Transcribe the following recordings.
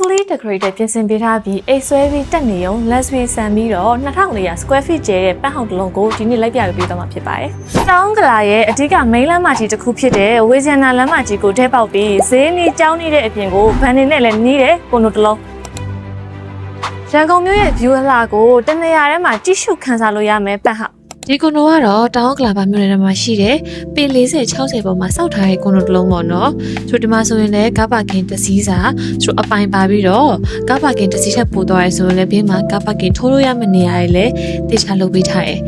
fully decorated ပြင်ဆင်ပေးထားပြီးအိတ်ဆွဲပြီးတက်နေုံလက်ဆွေဆန်ပြီးတော့2400 square feet ကျဲတဲ့ပန်းဟောက်တစ်လုံးကိုဒီနေ့လိုက်ပြပေးသွားမှာဖြစ်ပါတယ်။တောင်းကလာရဲ့အဓိက main လမ်းမကြီးတစ်ခုဖြစ်တဲ့ဝေဇန်နာလမ်းမကြီးကိုထဲပေါက်ပြီးဈေးနီးကျောင်းနေတဲ့အပြင်ကိုဗန်နေနဲ့လည်းနီးတဲ့ကိုနိုတစ်လုံးရန်ကုန်မြို့ရဲ့ view အလှကိုတနေရာထဲမှာကြည့်ရှုခန်းစားလို့ရမယ်ပန်းဟောက် ဒီကွန်ဒိုကတော့တောင်ကလာပါမြို့နယ်ထဲမှာရှိတဲ့ပေ40 60ပေါ်မှာစောက်ထားတဲ့ကွန်ဒိုတစ်လုံးပေါ့နော်သူဒီမှာဆိုရင်လည်းကားပါကင်တစ်စီးစာသူအပိုင်ပါပြီးတော့ကားပါကင်တစ်စီးထပ်ပို့သွားရဲဆိုရင်လည်းဘေးမှာကားပါကင်ထိုးလို့ရမယ့်နေရာတွေလည်းတေချာလုပ်ပေးထားတယ်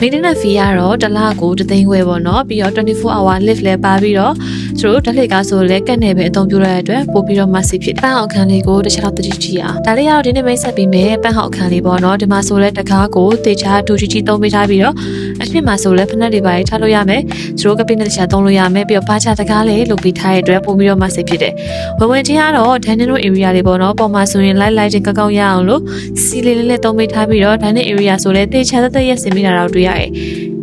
maintenance fee ကတော့တစ်လကိုတစ်သိန်းခွဲပေါ့နော်ပြီးတော့24 hour lift လည်းပါပြီးတော့သူတို့ဓာတ်လေကားဆိုလည်းကတ်နေပဲအသုံးပြုရတဲ့အတွက်ပို့ပြီးတော့မှစီဖြစ်ပန်းအောင်ခန်းလေးကိုတစ်ချက်တော့တတိကြည့်အောင်ဒါလေးကတော့ဒီနေ့မိတ်ဆက်ပြီးမယ်ပန်းအောင်ခန်းလေးပေါ့နော်ဒီမှာဆိုလည်းတကားကိုတေချာဒူကြီးကြီးသုံးပေးထားပြီးတော့ အဖြစ်မှာဆိုလည်းဖက်နဲ့တွေပါထားလို့ရမယ်သူတို့ကပိနဲ့တစ်ချက်သုံးလို့ရမယ်ပြီးတော့ဘာချတကားလေးလုပ်ပြီးထားတဲ့အတွက်ပို့ပြီးတော့မှစီဖြစ်တယ်ဝင်ဝင်ချင်းကတော့ dining room area လေးပေါ့နော်ပုံမှန်ဆိုရင် light light ချင်းကောက်ကောက်ရအောင်လို့စီလေးလေးလေးသုံးပေးထားပြီးတော့ dining area ဆိုလည်းတေချာသက်သက်ရက်စင်မိတာတော့တွေ့ရတယ်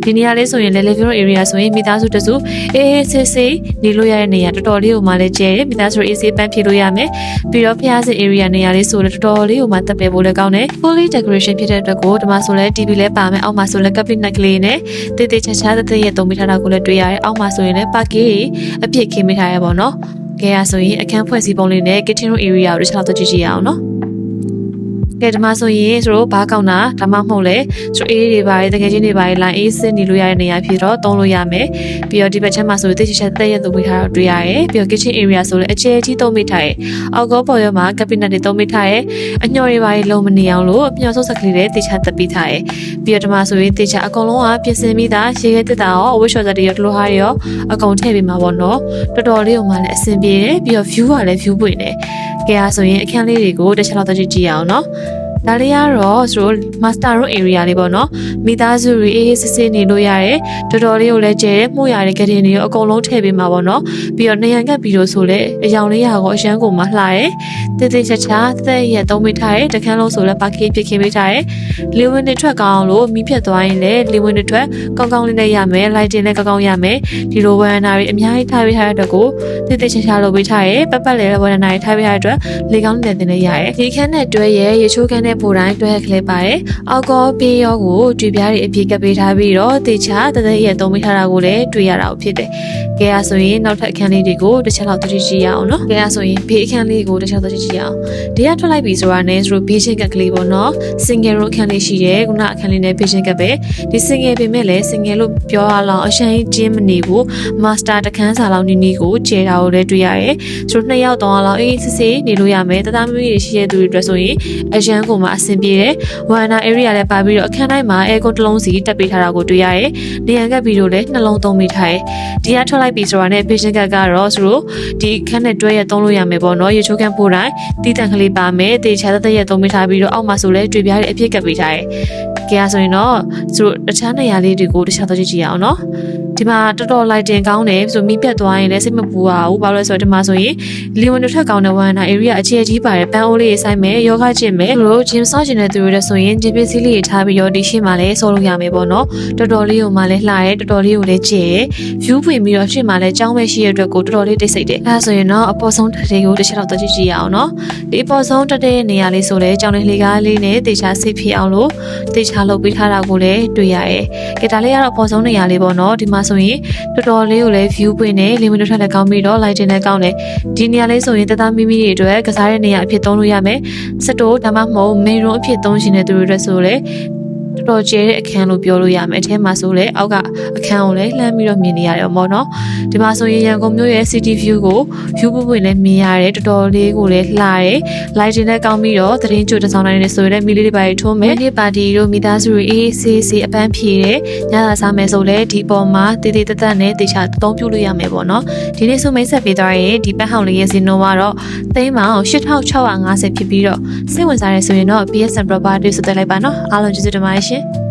ဒီနေရာလေးဆိုရင်လေ living room area ဆိုရင်မိသားစုတစုအေးအေးဆေးဆေးနေလို့ရတဲ့နေရာတော်တော်လေးကိုမှလည်းကျဲတယ်မိသားစုအေးဆေးပန်းဖြေလို့ရမယ်ပြီးတော့ဖျားစစ် area နေရာလေးဆိုလည်းတော်တော်လေးကိုမှတက်ပယ်ဖို့လည်းကောင်းတယ် fully decoration ဖြစ်တဲ့အတွက်ကိုဒီမှာဆိုလည်း TV လည်းပါမယ်အောက်မှာဆိုလည်း cabinet ကလေးနဲ့တေးသေးချာချာသက်သက်ရဲ့သုံးမိထားတာကိုလည်းတွေ့ရတယ်အောက်မှာဆိုရင်လည်း parking အပြည့်ခင်းမိထားရပါတော့ကဲရဆိုရင်အခန်းဖွဲ့စည်းပုံလေးနဲ့ kitchen room area ကိုတစ်ချက်တော့ကြည့်ကြည့်ရအောင်နော် ကဲဒီမှာဆိုရင်ဆိုတော့ဘားကောင်းတာဒါမှမဟုတ်လေဆိုအေးတွေပါတကယ်ချင်းတွေပါလိုင်းအေးစစ်နေလို့ရတဲ့နေရာဖြစ်တော့သုံးလို့ရမယ်ပြီးတော့ဒီဘက်ချမ်းမှာဆိုတိကျချက်တက်ရက်သုံးမိထားတော့တွေ့ရတယ်ပြီးတော့ kitchen area ဆိုလည်းအကျယ်ကြီးသုံးမိထားရဲ့အောက်ကောပေါ်ရမှာ cabinet တွေသုံးမိထားရဲ့အညော်တွေပါလုံးမနေအောင်လို့အမျော်ဆုပ်စက်ကလေးတွေတိကျတက်ပြီးထားရဲ့ပြီးတော့ဒီမှာဆိုရင်တိကျအကုန်လုံးကပြင်ဆင်ပြီးသားရေခဲတက်တာရောအဝတ်လျှော်စက်တွေရောဒလိုဟာတွေရောအကုန်ထည့်ပြီးမှာပေါ့နော်တော်တော်လေးကိုမှလည်းအဆင်ပြေတယ်ပြီးတော့ view ကလည်း view ပွင့်တယ် ကဲအားဆိုရင်အခန်းလေးတွေကိုတစ်ချက်တော့ကြည့်ကြည့်ရအောင်နော် ဒါလေးကတော့ဆိုတော့ master room area လေးပေါ့နော်မိသားစုတွေအေးအေးဆေးဆေးနေလို့ရတယ်တော်တော်လေးကိုလည်းကျဲတယ်မှုရတဲ့ကတင်တွေရောအကုန်လုံးထည့်ပေးမှာပေါ့နော်ပြီးတော့နေရန်ကပ်ပြီးတော့ဆိုလဲအယောင်လေးရာကိုအရန်ကိုမှလှတယ်တေးသေးချာချာသက်ရက်သုံးမိထားတယ်တခန်းလုံးဆိုလဲပါကီပြစ်ခင်းပေးထားတယ်လေဝင်တွေထွက်ကောင်းအောင်လို့မိဖြတ်သွားရင်လည်းလေဝင်တွေထွက်ကောင်းကောင်းလေးနဲ့ရမယ်လိုက်တင်လည်းကောင်းကောင်းရမယ်ဒီလိုဝန္နာတွေအများကြီးထားပေးထားတဲ့အတွက်ကိုတေးသေးချာချာလုပ်ပေးထားတယ်ပတ်ပတ်လည်းဝန္နာတွေထားပေးထားတဲ့အတွက်လေကောင်းလေးနဲ့တင်လည်းရတယ်ဒီခန်းနဲ့တွဲရဲရေချိုးခန်းနဲ့ပိုတိုင်းတွဲခလေးပါတယ်အောက်ကောပေးရောကိုတွေ့ပြားတွေအပြည့်ကပ်ပေးထားပြီးတော့တေချာတသက်ရဲ့သုံးပေးထားတာကိုလည်းတွေ့ရတာဖြစ်တယ်ကဲအားဆိုရင်နောက်ထပ်အခန်းလေးတွေကိုတစ်ချက်လောက်သတိကြည့်ရအောင်နော်ကဲအားဆိုရင်ဘေးအခန်းလေးကိုတစ်ချက်သတိကြည့်ရအောင်ဒီကထွက်လိုက်ပြီဆိုတာနဲ့ဆိုတော့ဘေးချင်းကပ်ကလေးပေါ့နော် single room အခန်းလေးရှိတယ်ခုနအခန်းလေးနဲ့ဘေးချင်းကပ်ပဲဒီ single ပေမဲ့လည်း single လို့ပြောရအောင်အရှမ်းကြီးကျင်းမနေဘူး master တခန်းစာလောက်နီးနီးကိုကျဲတာကိုလည်းတွေ့ရတယ်ဆိုတော့နှစ်ယောက်သုံးယောက်လောက်အေးစစ်စစ်နေလို့ရမယ်တသားမီးတွေရှိတဲ့သူတွေအတွက်ဆိုရင်အရန်ကိုမှအဆင်ပြေတယ်ဝါနာ area လည်းပါပြီးတော့အခန်းတိုင်းမှာ air con တစ်လုံးစီတက်ပေးထားတာကိုတွေ့ရတယ်နေရန်ကပ်ပြီးတော့လည်းနှလုံးသုံးမိထားတယ်ဒီကထွက်လိုက်ပြီဆိုတာနဲ့ vision ကတ်ကတော့ဆိုတော့ဒီခန်းနဲ့တွဲရသုံးလို့ရမယ်ပေါ့နော်ရေချိုးခန်းပို့တိုင်းတီးတန်ကလေးပါမယ်တေချာသက်သက်ရသုံးမိထားပြီးတော့အောက်မှာဆိုလဲတွေ့ပြားတွေအပြည့်ကပ်ပေးထားတယ်ကဲဆိုရင်တော့သူတို့တခြားနေရာလေးတွေကိုတခြားတော့ကြည့်ကြည့်ရအောင်နော် ဒီမှာတော်တော်လိုက်တင်ကောင်းတယ်ဆိုမိပြတ်သွားရင်လည်းစိတ်မပူပါဘူးဘာလို့လဲဆိုတော့ဒီမှာဆိုရင်လီဝင်တစ်ထက်ကောင်းတဲ့ဝမ်နာ area အခြေကြီးပါတယ်ပန်းအိုးလေးရေးဆိုင်မယ်ယောဂကျင့်မယ်လို့ gym ဆောက်ကျင်တဲ့သူတွေလည်းဆိုရင်ဂျင်ပစ္စည်းလေးတွေထားပြီးတော့ဒီရှေ့မှာလည်းဆောလို့ရမယ်ပေါ့နော်တော်တော်လေးကိုမှလည်းလှရဲတော်တော်လေးကိုလည်းကျဲ view ပွင့်ပြီးတော့ရှေ့မှာလည်းကြောင်းပဲရှိရတဲ့အတွက်ကိုတော်တော်လေးတိတ်ဆိတ်တယ်အဲဒါဆိုရင်တော့အပေါ်ဆုံးတစ်ထည်ကိုတစ်ချက်တော့တက်ကြည့်ကြည့်ရအောင်နော်ဒီအပေါ်ဆုံးတက်တဲ့နေရာလေးဆိုလည်းကြောင်းလေးလေးကားလေးနဲ့တေချာစိတ်ဖြစ်အောင်လို့တေချာလုပ်ပေးထားတာကိုလည်းတွေ့ရတယ်ကဲဒါလေးကတော့အပေါ်ဆုံးနေရာလေးပေါ့နော်ဒီမှာဆိုရင်တော်တော်လေးကိုလည်း view ပွင့်နေလီမီတစ်ထက်လည်းကောင်းပြီးတော့ lighting လည်းကောင်းတယ်ဒီနေရာလေးဆိုရင်တသားမိမိတွေအတွက်ကစားတဲ့နေရာအဖြစ်သုံးလို့ရမယ်စတိုးဒါမှမဟုတ် main room အဖြစ်သုံးရှင်တဲ့သူတွေအတွက်ဆိုလည်း တော်တော်ကျဲတဲ့အခန်းလို့ပြောလို့ရမယ်အထဲမှာဆိုလည်းအောက်ကအခန်းကိုလည်းလှမ်းပြီးတော့မြင်နေရတယ်ပေါ့နော်ဒီမှာဆိုရင်ရန်ကုန်မြို့ရဲ့ city view ကို view ပွင့်လည်းမြင်ရတယ်တော်တော်လေးကိုလည်းလှတယ် lighting နဲ့ကောင်းပြီးတော့သတင်းကြိုတစ်ဆောင်နိုင်နေဆိုရင်လည်းမီလေးတွေပါထိုးမယ်ဒီပါတီတို့မိသားစုတွေအေးဆေးဆေးအပန်းဖြေတယ်ညသာစားမယ်ဆိုလည်းဒီပေါ်မှာတည်တည်တက်တက်နဲ့တေချာသုံးပြုလို့ရမယ်ပေါ့နော်ဒီနေ့ဆိုမိတ်ဆက်ပေးသွားရင်ဒီပတ်ဟောင်းလေးရဲ့စီနိုကတော့သိန်းပေါင်8650ဖြစ်ပြီးတော့စိတ်ဝင်စားရဆိုရင်တော့ PSN property ဆိုတက်လိုက်ပါနော်အားလုံးကျေးဇူးတင်ပါတယ်ရှင်